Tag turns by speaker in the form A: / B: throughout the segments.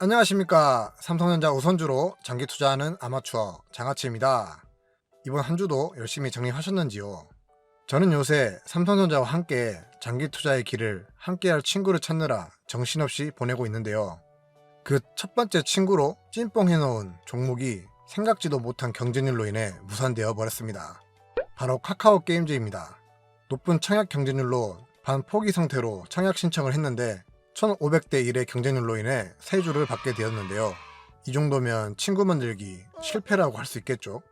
A: 안녕하십니까 삼성전자 우선주로 장기 투자하는 아마추어 장아치입니다. 이번 한 주도 열심히 정리하셨는지요? 저는 요새 삼성전자와 함께 장기 투자의 길을 함께할 친구를 찾느라 정신없이 보내고 있는데요. 그 첫 번째 친구로 찐뽕 해놓은 종목이 생각지도 못한 경쟁률로 인해 무산되어 버렸습니다. 바로 카카오 게임즈입니다. 높은 청약 경쟁률로 반포기 상태로 청약 신청을 했는데 1500대 1의 경쟁률로 인해 세 주를 받게 되었는데요. 이 정도면 친구 만들기 실패라고 할 수 있겠죠.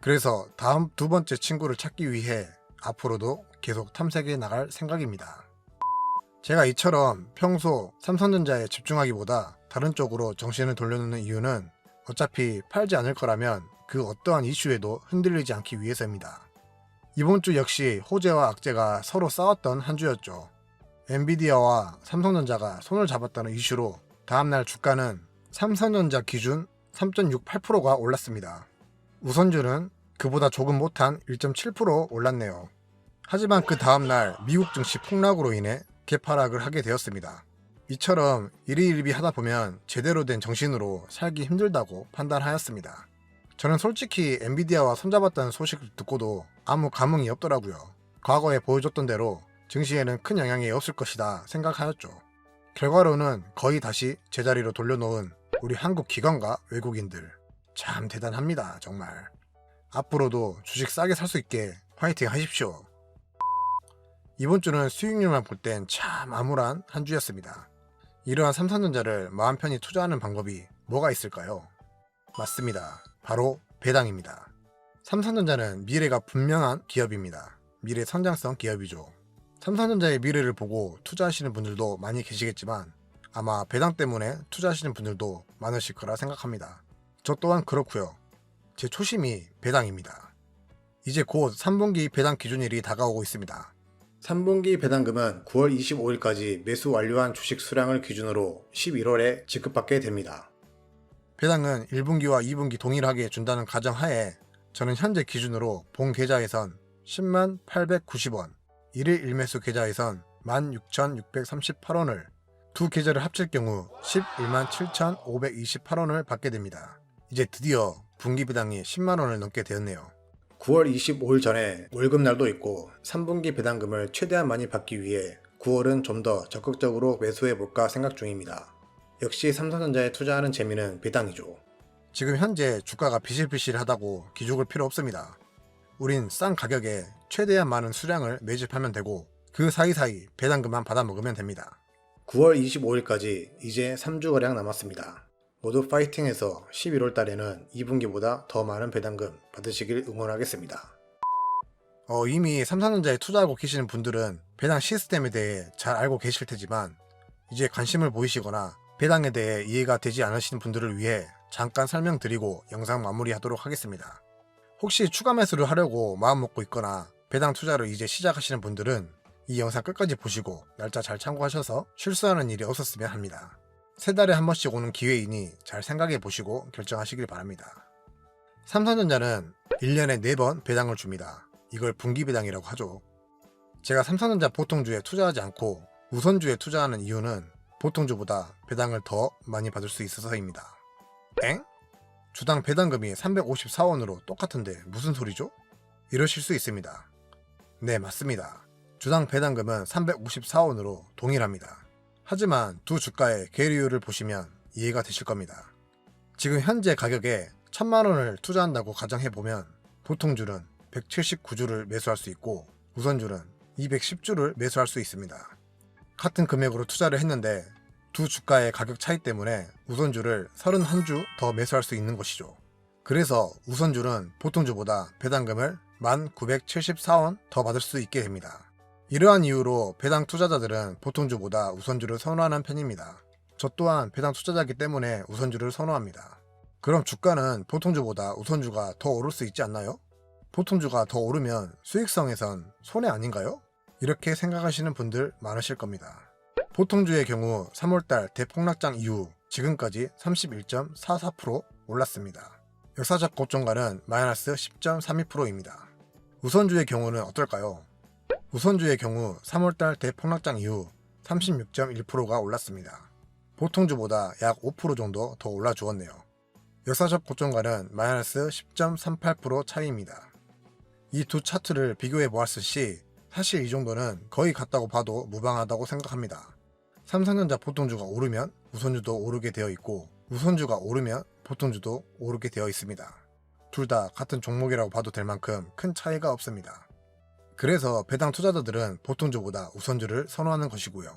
A: 그래서 다음 두 번째 친구를 찾기 위해 앞으로도 계속 탐색해 나갈 생각입니다. 제가 이처럼 평소 삼성전자에 집중하기보다 다른 쪽으로 정신을 돌려놓는 이유는 어차피 팔지 않을 거라면 그 어떠한 이슈에도 흔들리지 않기 위해서입니다. 이번 주 역시 호재와 악재가 서로 싸웠던 한 주였죠. 엔비디아와 삼성전자가 손을 잡았다는 이슈로 다음날 주가는 삼성전자 기준 3.68%가 올랐습니다. 우선주는 그보다 조금 못한 1.7% 올랐네요. 하지만 그 다음날 미국 증시 폭락으로 인해 개파락을 하게 되었습니다. 이처럼 일희일비 하다 보면 제대로 된 정신으로 살기 힘들다고 판단하였습니다. 저는 솔직히 엔비디아와 손잡았다는 소식을 듣고도 아무 감흥이 없더라고요. 과거에 보여줬던 대로 증시에는 큰 영향이 없을 것이다 생각하였죠. 결과로는 거의 다시 제자리로 돌려놓은 우리 한국 기관과 외국인들 참 대단합니다 정말. 앞으로도 주식 싸게 살 수 있게 화이팅 하십시오. 이번 주는 수익률만 볼 땐 참 암울한 한 주였습니다. 이러한 삼성전자를 마음 편히 투자하는 방법이 뭐가 있을까요? 맞습니다. 바로 배당입니다. 삼성전자는 미래가 분명한 기업입니다. 미래 성장성 기업이죠. 삼성전자의 미래를 보고 투자하시는 분들도 많이 계시겠지만 아마 배당 때문에 투자하시는 분들도 많으실 거라 생각합니다. 저 또한 그렇고요. 제 초심이 배당입니다. 이제 곧 3분기 배당 기준일이 다가오고 있습니다. 3분기 배당금은 9월 25일까지 매수 완료한 주식 수량을 기준으로 11월에 지급받게 됩니다. 배당은 1분기와 2분기 동일하게 준다는 가정하에 저는 현재 기준으로 본 계좌에선 10만 890원, 1일 1매수 계좌에선 16,638원을 두 계좌를 합칠 경우 11만 7,528원을 받게 됩니다. 이제 드디어 분기 배당이 10만원을 넘게 되었네요. 9월 25일 전에 월급날도 있고 3분기 배당금을 최대한 많이 받기 위해 9월은 좀 더 적극적으로 매수해 볼까 생각 중입니다. 역시 삼성전자에 투자하는 재미는 배당이죠. 지금 현재 주가가 비실비실하다고 기죽을 필요 없습니다. 우린 싼 가격에 최대한 많은 수량을 매집하면 되고 그 사이사이 배당금만 받아 먹으면 됩니다. 9월 25일까지 이제 3주가량 남았습니다. 모두 파이팅해서 11월 달에는 2분기보다 더 많은 배당금 받으시길 응원하겠습니다. 어, 이미 삼성전자에 투자하고 계시는 분들은 배당 시스템에 대해 잘 알고 계실 테지만 이제 관심을 보이시거나 배당에 대해 이해가 되지 않으시는 분들을 위해 잠깐 설명드리고 영상 마무리하도록 하겠습니다. 혹시 추가 매수를 하려고 마음먹고 있거나 배당 투자를 이제 시작하시는 분들은 이 영상 끝까지 보시고 날짜 잘 참고하셔서 실수하는 일이 없었으면 합니다. 세 달에 한 번씩 오는 기회이니 잘 생각해 보시고 결정하시길 바랍니다. 삼성전자는 1년에 4번 배당을 줍니다. 이걸 분기 배당이라고 하죠. 제가 삼성전자 보통주에 투자하지 않고 우선주에 투자하는 이유는 보통주보다 배당을 더 많이 받을 수 있어서입니다. 엥? 주당 배당금이 354원으로 똑같은데 무슨 소리죠? 이러실 수 있습니다. 네, 맞습니다. 주당 배당금은 354원으로 동일합니다. 하지만 두 주가의 계류율을 보시면 이해가 되실 겁니다. 지금 현재 가격에 1000만원을 투자한다고 가정해보면 보통주는 179주를 매수할 수 있고 우선주는 210주를 매수할 수 있습니다. 같은 금액으로 투자를 했는데 두 주가의 가격 차이 때문에 우선주를 31주 더 매수할 수 있는 것이죠. 그래서 우선주는 보통주보다 배당금을 1974원 더 받을 수 있게 됩니다. 이러한 이유로 배당 투자자들은 보통주보다 우선주를 선호하는 편입니다. 저 또한 배당 투자자이기 때문에 우선주를 선호합니다. 그럼 주가는 보통주보다 우선주가 더 오를 수 있지 않나요? 보통주가 더 오르면 수익성에선 손해 아닌가요? 이렇게 생각하시는 분들 많으실 겁니다. 보통주의 경우 3월달 대폭락장 이후 지금까지 31.44% 올랐습니다. 역사적 고점가는 마이너스 10.32%입니다. 우선주의 경우는 어떨까요? 우선주의 경우 3월달 대폭락장 이후 36.1%가 올랐습니다. 보통주보다 약 5% 정도 더 올라 주었네요. 역사적 고점과는 마이너스 10.38% 차이입니다. 이 두 차트를 비교해 보았을 시 사실 이 정도는 거의 같다고 봐도 무방하다고 생각합니다. 삼성전자 보통주가 오르면 우선주도 오르게 되어 있고 우선주가 오르면 보통주도 오르게 되어 있습니다. 둘 다 같은 종목이라고 봐도 될 만큼 큰 차이가 없습니다. 그래서 배당 투자자들은 보통주보다 우선주를 선호하는 것이고요.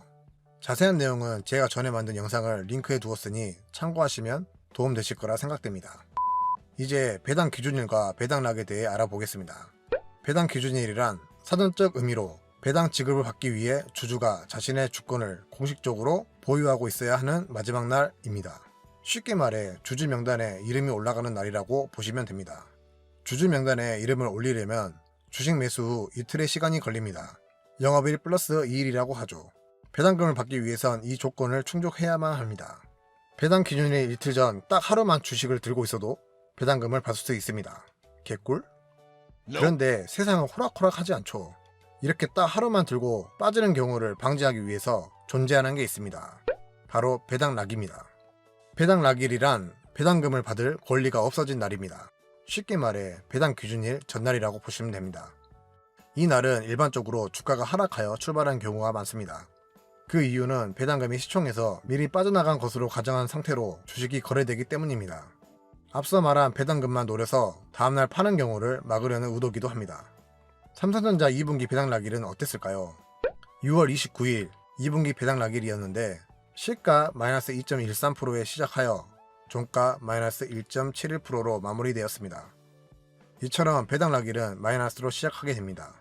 A: 자세한 내용은 제가 전에 만든 영상을 링크해 두었으니 참고하시면 도움되실 거라 생각됩니다. 이제 배당 기준일과 배당락에 대해 알아보겠습니다. 배당 기준일이란 사전적 의미로 배당 지급을 받기 위해 주주가 자신의 주권을 공식적으로 보유하고 있어야 하는 마지막 날입니다. 쉽게 말해 주주 명단에 이름이 올라가는 날이라고 보시면 됩니다. 주주 명단에 이름을 올리려면 주식 매수 후 이틀의 시간이 걸립니다. 영업일 플러스 2일이라고 하죠. 배당금을 받기 위해선 이 조건을 충족해야만 합니다. 배당 기준일 이틀 전 딱 하루만 주식을 들고 있어도 배당금을 받을 수 있습니다. 개꿀? 그런데 세상은 호락호락하지 않죠. 이렇게 딱 하루만 들고 빠지는 경우를 방지하기 위해서 존재하는 게 있습니다. 바로 배당락입니다. 배당락일이란 배당금을 받을 권리가 없어진 날입니다. 쉽게 말해 배당 기준일 전날이라고 보시면 됩니다. 이 날은 일반적으로 주가가 하락하여 출발한 경우가 많습니다. 그 이유는 배당금이 시총에서 미리 빠져나간 것으로 가정한 상태로 주식이 거래되기 때문입니다. 앞서 말한 배당금만 노려서 다음날 파는 경우를 막으려는 의도기도 합니다. 삼성전자 2분기 배당 락일은 어땠을까요? 6월 29일 2분기 배당 락일이었는데 시가 마이너스 2.13%에 시작하여 종가 마이너스 1.71%로 마무리되었습니다. 이처럼 배당 락일은 마이너스로 시작하게 됩니다.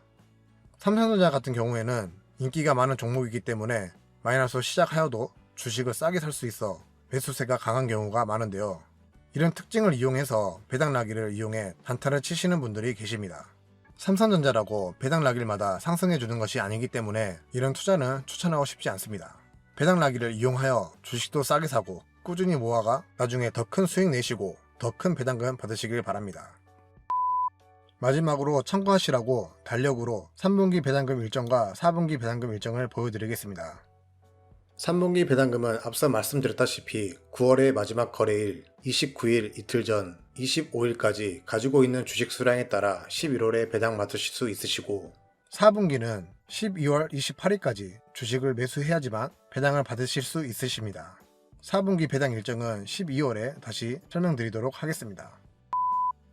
A: 삼성전자 같은 경우에는 인기가 많은 종목이기 때문에 마이너스로 시작하여도 주식을 싸게 살 수 있어 매수세가 강한 경우가 많은데요. 이런 특징을 이용해서 배당 락일을 이용해 단타를 치시는 분들이 계십니다. 삼성전자라고 배당락일마다 상승해 주는 것이 아니기 때문에 이런 투자는 추천하고 싶지 않습니다. 배당락일을 이용하여 주식도 싸게 사고 꾸준히 모아가 나중에 더 큰 수익 내시고 더 큰 배당금 받으시길 바랍니다. 마지막으로 참고하시라고 달력으로 3분기 배당금 일정과 4분기 배당금 일정을 보여드리겠습니다. 3분기 배당금은 앞서 말씀드렸다시피 9월의 마지막 거래일 29일 이틀 전 25일까지 가지고 있는 주식 수량에 따라 11월에 배당 맡으실 수 있으시고 4분기는 12월 28일까지 주식을 매수해야지만 배당을 받으실 수 있으십니다. 4분기 배당 일정은 12월에 다시 설명드리도록 하겠습니다.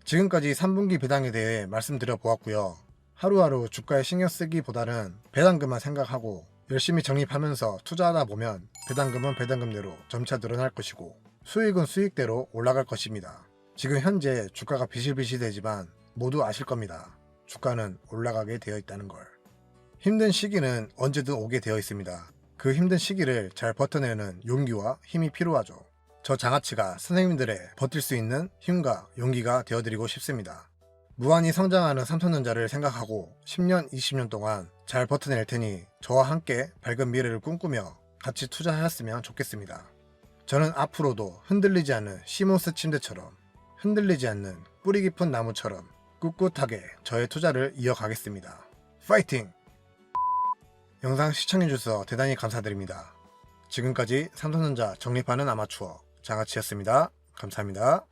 A: 지금까지 3분기 배당에 대해 말씀드려 보았고요. 하루하루 주가에 신경 쓰기보다는 배당금만 생각하고 열심히 적립하면서 투자하다 보면 배당금은 배당금대로 점차 늘어날 것이고 수익은 수익대로 올라갈 것입니다. 지금 현재 주가가 비실비실되지만 모두 아실 겁니다. 주가는 올라가게 되어 있다는 걸. 힘든 시기는 언제든 오게 되어 있습니다. 그 힘든 시기를 잘 버텨내는 용기와 힘이 필요하죠. 저 장아찌가 선생님들의 버틸 수 있는 힘과 용기가 되어드리고 싶습니다. 무한히 성장하는 삼성전자를 생각하고 10년, 20년 동안 잘 버텨낼 테니 저와 함께 밝은 미래를 꿈꾸며 같이 투자하였으면 좋겠습니다. 저는 앞으로도 흔들리지 않는 시몬스 침대처럼 흔들리지 않는 뿌리 깊은 나무처럼 꿋꿋하게 저의 투자를 이어가겠습니다. 파이팅! 영상 시청해주셔서 대단히 감사드립니다. 지금까지 삼성전자 정립하는 아마추어 장아치였습니다. 감사합니다.